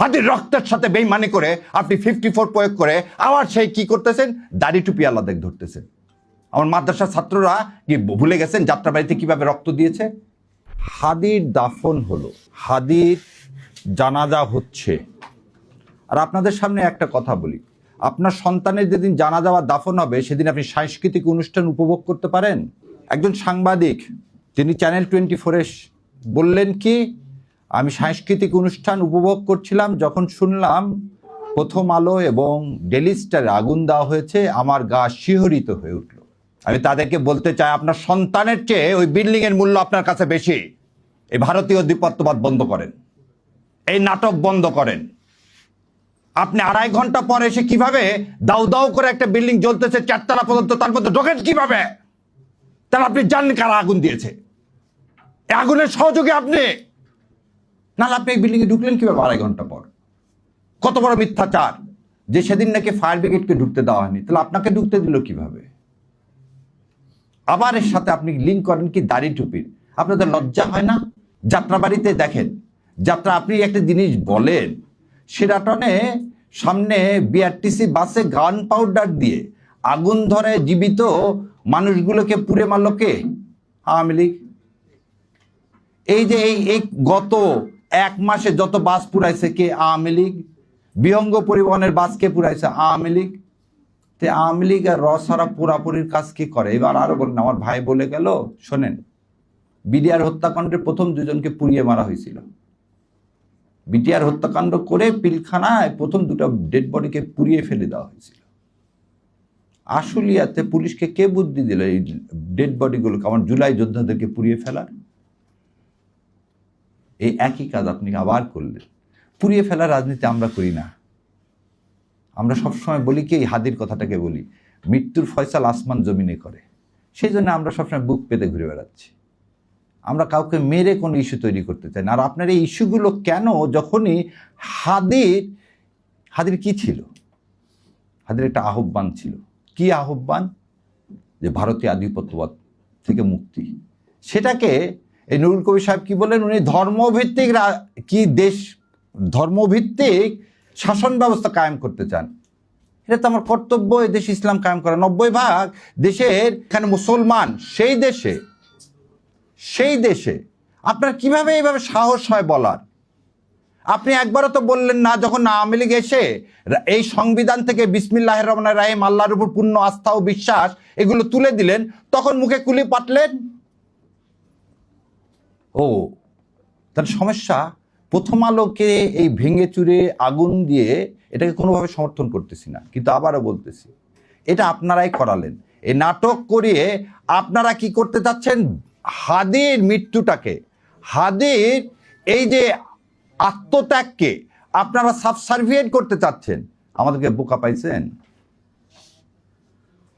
হাতির রক্তের সাথে বেইমানি করে আপনি ফিফটি ফোর প্রয়োগ করে আবার সেই কি করতেছেন? দাড়ি টুপি আলাদা ধরতেছেন। আমার মাদ্রাসার ছাত্ররা কি ভুলে গেছেন যাত্রাবাড়িতে কীভাবে রক্ত দিয়েছে? হাদির দাফন হলো, হাদির জানাজা হচ্ছে। আর আপনাদের সামনে একটা কথা বলি, আপনার সন্তানের যেদিন জানা যাওয়া দাফন হবে, সেদিন আপনি সাংস্কৃতিক অনুষ্ঠান উপভোগ করতে পারেন? একজন সাংবাদিক, তিনি চ্যানেল টোয়েন্টি ফোরে বললেন কি আমি সাংস্কৃতিক অনুষ্ঠান উপভোগ করছিলাম যখন শুনলাম প্রথম আলো এবং ডেলি স্টারে আগুন দেওয়া হয়েছে, আমার গা শিহরিত হয়ে উঠল। আমি তাদেরকে বলতে চাই, আপনার সন্তানের চেয়ে ওই বিল্ডিং এর মূল্য আপনার কাছে বেশি। এই ভারতীয় আধিপত্যবাদ বন্ধ করেন। এই নাটক বন্ধ করেন। আপনি আড়াই ঘণ্টা পরে এসে কীভাবে দাউ দাউ করে একটা বিল্ডিং জ্বলতেছে, চারতলা পর্যন্ত, তার মধ্যে ঢোকেন কীভাবে? তাহলে আপনি জানেন কারা আগুন দিয়েছে। আগুনের সহযোগী আপনি। নাহলে আপনি এই বিল্ডিংয়ে ঢুকলেন কীভাবে? আড়াই ঘণ্টা পর। কত বড় মিথ্যাচার যে সেদিন নাকি ফায়ার ব্রিগেডকে ঢুকতে দেওয়া হয়নি। তাহলে আপনাকে ঢুকতে দিল কীভাবে? আবার এর সাথে আপনি লিঙ্ক করেন কি দাড়ি টুপির। আপনাদের লজ্জা হয় না? যাত্রাবাড়িতে দেখেন, যাত্রা আপনি একটা জিনিস বলেন, সেরাটনে সামনে বিআরটিসি বাসে গান পাউডার দিয়ে আগুন ধরে জীবিত মানুষগুলোকে পুড়ে মারল কে? আওয়ামী লীগ। এই যে এই গত এক মাসে যত বাস পুরাইছে কে? আওয়ামী লীগ। বিহঙ্গ পরিবহনের বাস কে পুরাইছে? আওয়ামী লীগ। তে আওয়ামী লীগ আর রসারা পুরাপুরির কাজ কি করে? এবার আরও বলেন, আমার ভাই বলে গেল, শোনেন, বিডিআর হত্যাকাণ্ডের প্রথম দুজনকে পুড়িয়ে মারা হয়েছিল। বিটিআর হত্যাকাণ্ড করে পিলখানায় প্রথম দুটো ডেড বডিকে পুড়িয়ে ফেলে দেওয়া হয়েছিল। আশুলিয়াতে পুলিশকে কে বুদ্ধি দিল এই ডেড বডিগুলোকে? আমার জুলাই যোদ্ধাদেরকে পুড়িয়ে ফেলার। এই একই কাজ আপনি আবার করলেন। পুড়িয়ে ফেলার রাজনীতি আমরা করি না। আমরা সবসময় বলি কি, এই হাদির কথাটাকে বলি, মৃত্যুর ফয়সাল আসমান জমিনে করে। সেই জন্য আমরা সবসময় বুক পেতে ঘুরে বেড়াচ্ছি। আমরা কাউকে মেরে কোনো ইস্যু তৈরি করতে চাই না। আর আপনার এই ইস্যুগুলো কেন, যখনই হাদির হাদির কি ছিল? হাদির একটা আহ্বান ছিল। কি আহ্বান? যে ভারতীয় আধিপত্যবাদ থেকে মুক্তি। সেটাকে এই নুরুল কবির সাহেব কি বললেন? উনি ধর্মভিত্তিক কি দেশ, ধর্মভিত্তিক শাসন ব্যবস্থা কায়েম করতে চান। এটা তো আমার কর্তব্য, এই দেশে ইসলাম কায়েম করা। নব্বই ভাগ দেশের এখানে মুসলমান, সেই দেশে সেই দেশে। আপনার কীভাবে এইভাবে সাহস হয় বলার? আপনি একবারও তো বললেন না, যখন আওয়ামী লীগ এসে এই সংবিধান থেকে বিসমিল্লাহ রহমান রাহিম, আল্লাহর উপর পূর্ণ আস্থা ও বিশ্বাস এগুলো তুলে দিলেন, তখন মুখে কুলি পাটলেন ও তার সমস্যা, প্রথম আলোকে এই ভেঙে চুরে আগুন দিয়ে এটাকে কোনোভাবে সমর্থন করতেছি না, কিন্তু আবারও বলতেছি, এটা আপনারাই করালেন। এই নাটক করিয়ে আপনারা কি করতে চাচ্ছেন হাদির মৃত্যুটাকে, হাদির এই যে আত্মত্যাগকে আপনারা সাবসার্ভিয়েট করতে চাচ্ছেন, আমাদেরকে বোকা পাইছেন?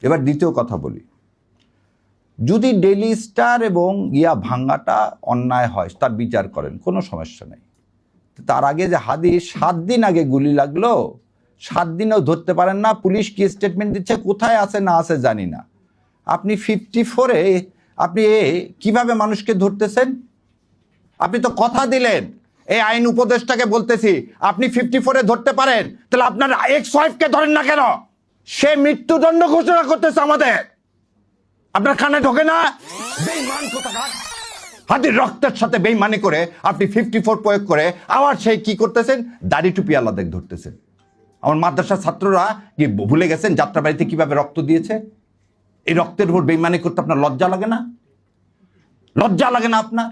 এবার দ্বিতীয় কথা বলি। যদি ডেলি স্টার এবং ইয়া ভাঙ্গাটা অন্যায় হয়, তার বিচার করেন, কোনো সমস্যা নেই। তার আগে যে হাদি সাত দিন আগে গুলি লাগল, সাত দিনেও ধরতে পারেন না, পুলিশ কি স্টেটমেন্ট দিচ্ছে, কোথায় আছে, না আছে জানি না। আপনি ফিফটি ফোরে আপনি এ, কীভাবে মানুষকে ধরতেছেন? আপনি তো কথা দিলেন, এই আইন উপদেশটাকে বলতেছি, আপনি ফিফটি ফোরে ধরতে পারেন, তাহলে আপনার এক্স ওয়াইফকে ধরেন না কেন? সে মৃত্যুদণ্ড ঘোষণা করতেছে আমাদের। আপনার কানে ঢোকে না? বেঈমান কোথাকার। হাতির রক্তের সাথে বেইমানি করে আপনি ফিফটি ফোর প্রয়োগ করে আবার সেই কি করতেছেন? দাড়ি টুপি আলাদা ধরতেছেন। আমার মাদ্রাসার ছাত্ররা কি ভুলে গেছেন যাত্রাবাড়িতে কীভাবে রক্ত দিয়েছে? এই রক্তের উপর বেইমানি করতে আপনার লজ্জা লাগে না? লজ্জা লাগে না আপনার?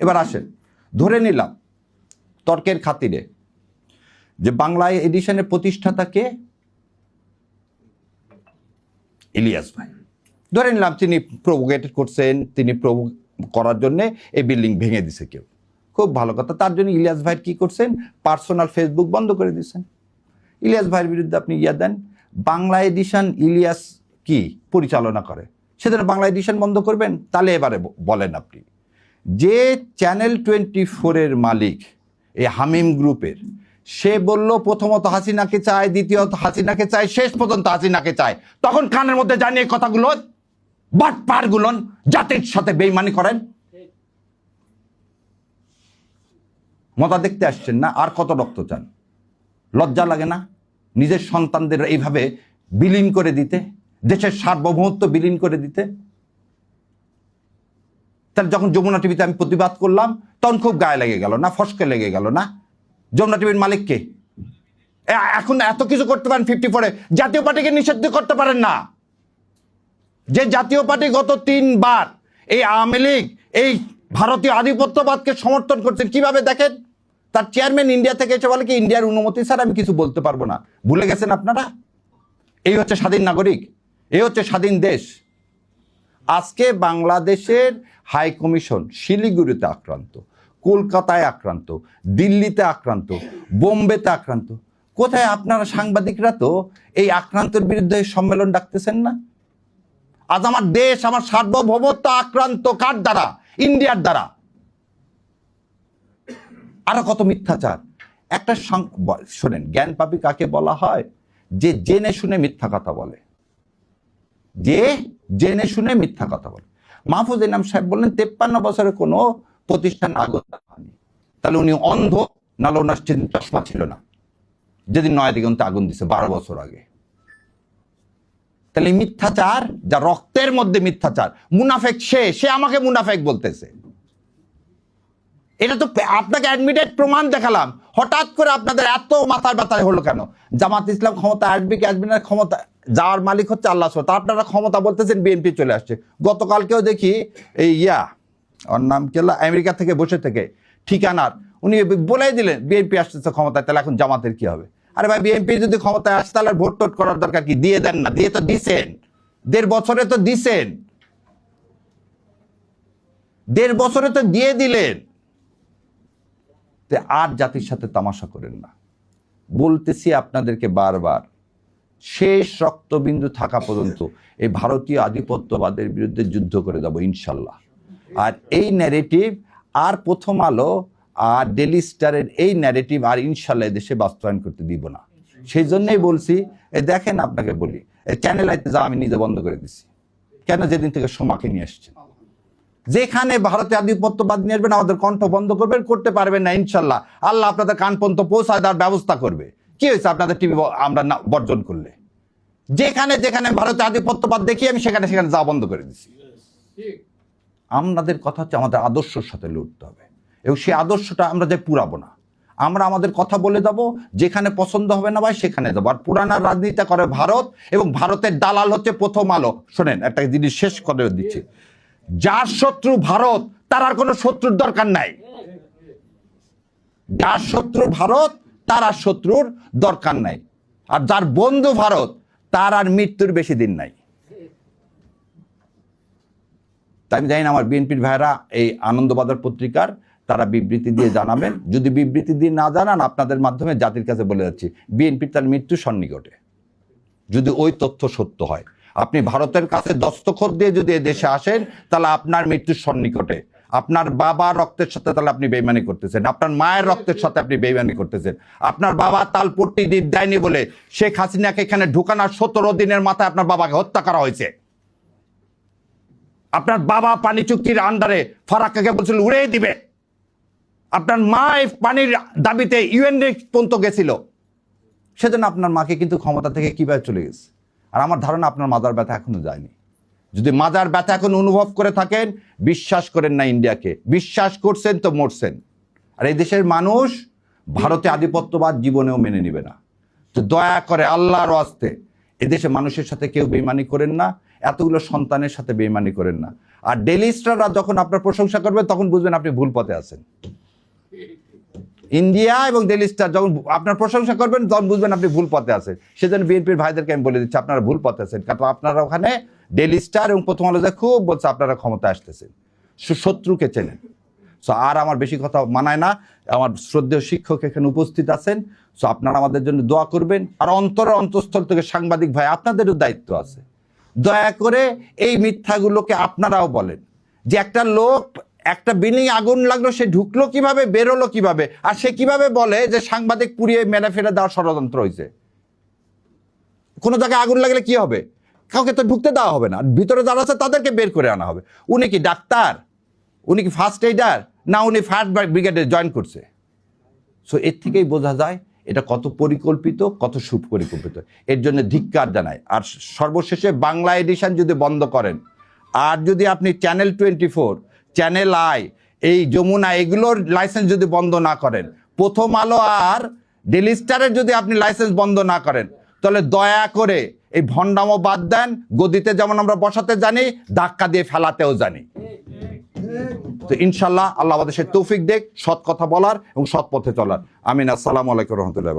এবার আসেন ধরে নিলাম তর্কের খাতিরে যে বাংলায় এডিশনের প্রতিষ্ঠাতা কে? ইলিয়াস ভাই। ধরে নিলাম তিনি প্রভোগেটেড করছেন, তিনি প্রভো করার জন্য এই বিল্ডিং ভেঙে দিছে কেউ। খুব ভালো কথা। তার জন্য ইলিয়াস ভাই কী করছেন? পার্সোনাল ফেসবুক বন্ধ করে দিয়েছেন। ইলিয়াস ভাইয়ের বিরুদ্ধে আপনি ইয়া দেন। বাংলা এডিশন ইলিয়াস কি পরিচালনা করে? সেজন্য বাংলা এডিশন বন্ধ করবেন, তাহলে এবারে বলেন আপনি। যে চ্যানেল টোয়েন্টি ফোরের মালিক, এই হামিম গ্রুপের, সে বলল, প্রথমত হাসিনাকে চায় দ্বিতীয়ত হাসিনাকে চায় শেষ পর্যন্ত হাসিনাকে চায় তখন কানের মধ্যে জানিয়ে কথাগুলো বাট পারগুলো জাতির সাথে বেইমানি করেন। মজা দেখতে আসছেন না, আর কত রক্ত চান? লজ্জা লাগে না? নিজের সন্তানদের এইভাবে বিলীন করে দিতে? দেশের সার্বভৌমত্ব বিলীন করে দিতে? তাহলে যখন যমুনা টিভিতে আমি প্রতিবাদ করলাম, তখন খুব গায়ে লেগে গেল না? ফসকে লেগে গেল না? যমুনা টিভির মালিককে এখন এত কিছু করতে পারেন ফিফটি ফোরে জাতীয় পার্টিকে নিষিদ্ধ করতে পারেন না। যে জাতীয় পার্টি গত তিনবার এই আওয়ামী লীগ, এই ভারতীয় আধিপত্যবাদকে সমর্থন করছেন, কীভাবে দেখেন? তার চেয়ারম্যান ইন্ডিয়া থেকে এসে বলে কি ইন্ডিয়ার অনুমতি স্যার আমি কিছু বলতে পারব না। ভুলে গেছেন আপনারা? এই হচ্ছে স্বাধীন নাগরিক, এই হচ্ছে স্বাধীন দেশ। আজকে বাংলাদেশের হাই কমিশন শিলিগুড়িতে আক্রান্ত, কলকাতায় আক্রান্ত, দিল্লিতে আক্রান্ত, বোম্বেতে আক্রান্ত। কোথায় আপনারা সাংবাদিকরা তো এই আক্রান্তের বিরুদ্ধে সম্মেলন ডাকতেছেন না? আজ আমার দেশ, আমার সার্বভৌমত্ব আক্রান্ত কার দ্বারা? ইন্ডিয়ার দ্বারা। আরও কত মিথ্যাচার। একটা শোনেন, জ্ঞান পাপি কাকে বলা হয়? যে জেনে শুনে মিথ্যা কথা বলে। যে জেনে শুনে মিথ্যা কথা বলে। মাহফুজ ইনাম সাহেব বললেন, তেপ্পান্ন বছরে কোনো প্রতিষ্ঠান আগুন হয়নি। তাহলে উনি অন্ধ, নাহলে ওনার চশমা ছিল না। যেদিন নয় দিগন্তে আগুন দিছে, বারো বছর আগে। তাহলে মিথ্যাচার, যা রক্তের মধ্যে মিথ্যাচার, মুনাফেক সে সে আমাকে মুনাফেক বলতেছে। এটা তো আপনাকে অ্যাডমিটেড প্রমাণ দেখালাম। হঠাৎ করে আপনাদের এত মাথায় ব্যথায় হলো কেন? জামাত ইসলাম ক্ষমতা আসবে কি ক্ষমতা যাওয়ার মালিক হচ্ছে আল্লাহ তা আপনারা ক্ষমতা বলতেছেন, বিএনপি চলে আসছে। গতকালকেও দেখি, এই ইয়া, ওর নাম কেলা আমেরিকা থেকে বসে থেকে ঠিকানার, উনি বলেই দিলেন, বিএনপি আসতেছে ক্ষমতায়, তাহলে এখন জামাতের কি হবে? আরে ভাই বিএনপি যদি ক্ষমতায় আসে, তাহলে ভোট টোট করার দরকার কি? দিয়ে দেন না, দিয়ে তো দিছেন। দেড় বছরে তো দিছেন। দেড় বছরে তো দিয়ে দিলেন। আর জাতির সাথে তামাশা করেন না। বলতেছি আপনাদেরকে বারবার, শেষ রক্তবিন্দু থাকা পর্যন্ত এই ভারতীয় আধিপত্যবাদের বিরুদ্ধে যুদ্ধ করে যাব ইনশাল্লাহ। আর এই ন্যারেটিভ আর প্রথম আলো আর ডেলি স্টারের এই ন্যারেটিভ আর ইনশাল্লাহ দেশে বাস্তবায়ন করতে দিব না। সেই জন্যই বলছি দেখেন আপনাকে বলি এই চ্যানেল আইতে যা আমি নিজে বন্ধ করে দিছি। কেন যেদিন থেকে সোমাকে নিয়ে আসছে যেখানে ভারতে আধিপত্যবাদ নিয়ে আসবেন আমাদের কণ্ঠ বন্ধ করবেন করতে পারবেন না ইনশাল্লাহ। আল্লাহ আপনাদের কান পর্যন্ত পৌঁছায় দেওয়ার ব্যবস্থা করবে। কি হয়েছে? আপনাদের টিভি আমরা না বর্জন করলে। যেখানে যেখানে ভারতে আধিপত্যবাদ দেখি আমি সেখানে সেখানে যা বন্ধ করে দিছি। আমাদের কথা হচ্ছে আমাদের আদর্শের সাথে লড়তে হবে। এবং সেই আদর্শটা আমরা যে পুরাবো না। আমরা আমাদের কথা বলে যাব, যেখানে পছন্দ হবে না ভাই সেখানে যাব। আর পুরানার রাজনীতিটা করে ভারত এবং ভারতের দালাল হচ্ছে প্রথম আলো। শোনেন, একটা জিনিস শেষ করে দিচ্ছি। যার শত্রু ভারত, তার আর কোনো শত্রুর দরকার নাই। যার শত্রু ভারত, তার আর শত্রুর দরকার নাই। আর যার বন্ধু ভারত, তার আর মৃত্যুর বেশি দিন নাই। তাই আমি জানি না আমার বিএনপির ভাইরা এই আনন্দবাজার পত্রিকার তারা বিবৃতি দিয়ে জানাবেন। যদি বিবৃতি দিয়ে না জানান, আপনাদের মাধ্যমে জাতির কাছে বলে যাচ্ছি, বিএনপির তার মৃত্যু সন্নিকটে। যদি ওই তথ্য সত্য হয়। আপনি ভারতের কাছে দস্তখত দিয়ে যদি দেশে আসেন, তাহলে আপনার মৃত্যুর সন্নিকটে। আপনার বাবা রক্তের সাথে তাহলে আপনি বেইমানি করতেছেন। আপনার মায়ের রক্তের সাথে আপনি বেইমানি করতেছেন। আপনার বাবা তালপট্টি দ্বীপ দেয়নি বলে শেখ হাসিনাকে এখানে ঢুকানোর সতেরো দিনের মাথায় আপনার বাবাকে হত্যা করা হয়েছে। আপনার বাবা পানি চুক্তির আন্ডারে ফারাক্কাকে বলছিল, উড়িয়ে দিবে। আপনার মা এই পানির দাবিতে ইউএন পর্যন্ত গেছিল। সেজন্য আপনার মাকে কিন্তু ক্ষমতা থেকে কীভাবে চলে গেছে? আর আমার ধারণা আপনার মাজার ব্যথা এখনও যায়নি। যদি মাজার ব্যথা এখন অনুভব করে থাকেন, বিশ্বাস করেন না ইন্ডিয়াকে। বিশ্বাস করছেন তো মরছেন। আর এই দেশের মানুষ ভারতে আধিপত্যবাদ জীবনেও মেনে নেবে না। তো দয়া করে আল্লাহর আস্তে এদেশে মানুষের সাথে কেউ বেইমানি করেন না, এতগুলো সন্তানের সাথে বেইমানি করেন না। আর ডেলি স্টাররা যখন আপনার প্রশংসা করবে, তখন বুঝবেন আপনি ভুল পথে আছেন। ইন্ডিয়া এবং ডেলি স্টার যখন আপনার প্রশংসা করবেন তখন বুঝবেন আপনি ভুল পথে আছেন। সেজন্য বিএনপির ভাইদেরকে আমি বলে দিচ্ছি, আপনারা ভুল পথে আছেন। কারণ আপনারা ওখানে ডেলি স্টার এবং প্রথম আলো যায় খুব বলছে, আপনারা ক্ষমতা আসতেছেন। শত্রুকে চেনেন। সো আর আমার বেশি কথা মানায় না। আমার শ্রদ্ধেয় শিক্ষক এখানে উপস্থিত আছেন। সো আপনারা আমাদের জন্য দোয়া করবেন। আর অন্তর অন্তঃস্থল থেকে সাংবাদিক ভাই, আপনাদেরও দায়িত্ব আছে। দয়া করে এই মিথ্যাগুলোকে আপনারাও বলেন। যে একটা লোক একটা বিল্ডিং আগুন লাগল, সে ঢুকলো কীভাবে, বেরোলো কীভাবে, আর সে কীভাবে বলে যে সাংবাদিক পুড়িয়ে মেরে ফেরে দেওয়ার ষড়যন্ত্র হয়েছে কোনো জায়গায় আগুন লাগলে কি হবে? কাউকে তো ঢুকতে দেওয়া হবে না। ভিতরে যারা আছে তাদেরকে বের করে আনা হবে। উনি কি ডাক্তার? উনি কি ফার্স্ট এইডার না, উনি ফায়ার ব্রিগেডে জয়েন করছে? সো এর থেকেই বোঝা যায় এটা কত পরিকল্পিত, কত সুপরিকল্পিত। এর জন্য ধিক্কার জানায়। আর সর্বশেষে বাংলা এডিশন যদি বন্ধ করেন, আর যদি আপনি channel twenty four channel I, এই যমুনা, এগুলোর লাইসেন্স যদি বন্ধ না করেন, প্রথম আলো আর ডেলি স্টারের যদি আপনি লাইসেন্স বন্ধ না করেন, তাহলে দয়া করে এই ভণ্ডামো বাদ দেন, গদিতে যেমন আমরা বসাতে জানি, ধাক্কা দিয়ে ফেলাতেও জানি। তো ইনশাল্লাহ আল্লাহ আমাদের সে তৌফিক দেখ, সৎ কথা বলার এবং সৎ পথে চলার। আমিন, আসসালামু আলাইকুম রহমতুল্লাহ